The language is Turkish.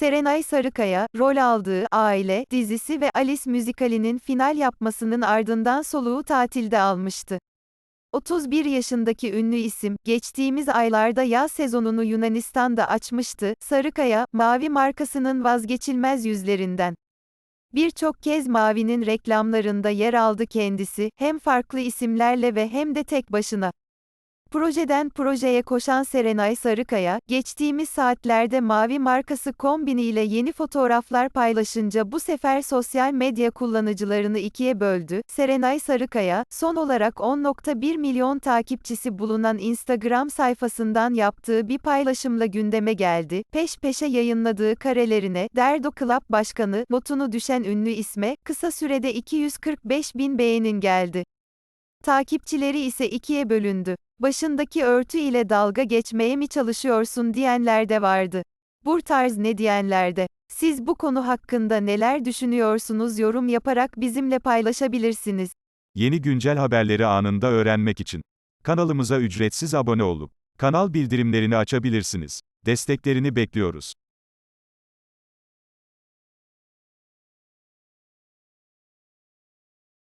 Serenay Sarıkaya, rol aldığı Aile dizisi ve Alice müzikalinin final yapmasının ardından soluğu tatilde almıştı. 31 yaşındaki ünlü isim, geçtiğimiz aylarda yaz sezonunu Yunanistan'da açmıştı. Sarıkaya, Mavi markasının vazgeçilmez yüzlerinden. Birçok kez Mavi'nin reklamlarında yer aldı kendisi, hem farklı isimlerle ve hem de tek başına. Projeden projeye koşan Serenay Sarıkaya, geçtiğimiz saatlerde Mavi markası kombiniyle yeni fotoğraflar paylaşınca bu sefer sosyal medya kullanıcılarını ikiye böldü. Serenay Sarıkaya, son olarak 10.1 milyon takipçisi bulunan Instagram sayfasından yaptığı bir paylaşımla gündeme geldi. Peş peşe yayınladığı karelerine, Derdo Club Başkanı, notunu düşen ünlü isme, kısa sürede 245 bin beğenin geldi. Takipçileri ise ikiye bölündü. Başındaki örtü ile dalga geçmeye mi çalışıyorsun diyenler de vardı. Bu tarz ne diyenler de. Siz bu konu hakkında neler düşünüyorsunuz yorum yaparak bizimle paylaşabilirsiniz. Yeni güncel haberleri anında öğrenmek için kanalımıza ücretsiz abone olup kanal bildirimlerini açabilirsiniz. Desteklerini bekliyoruz.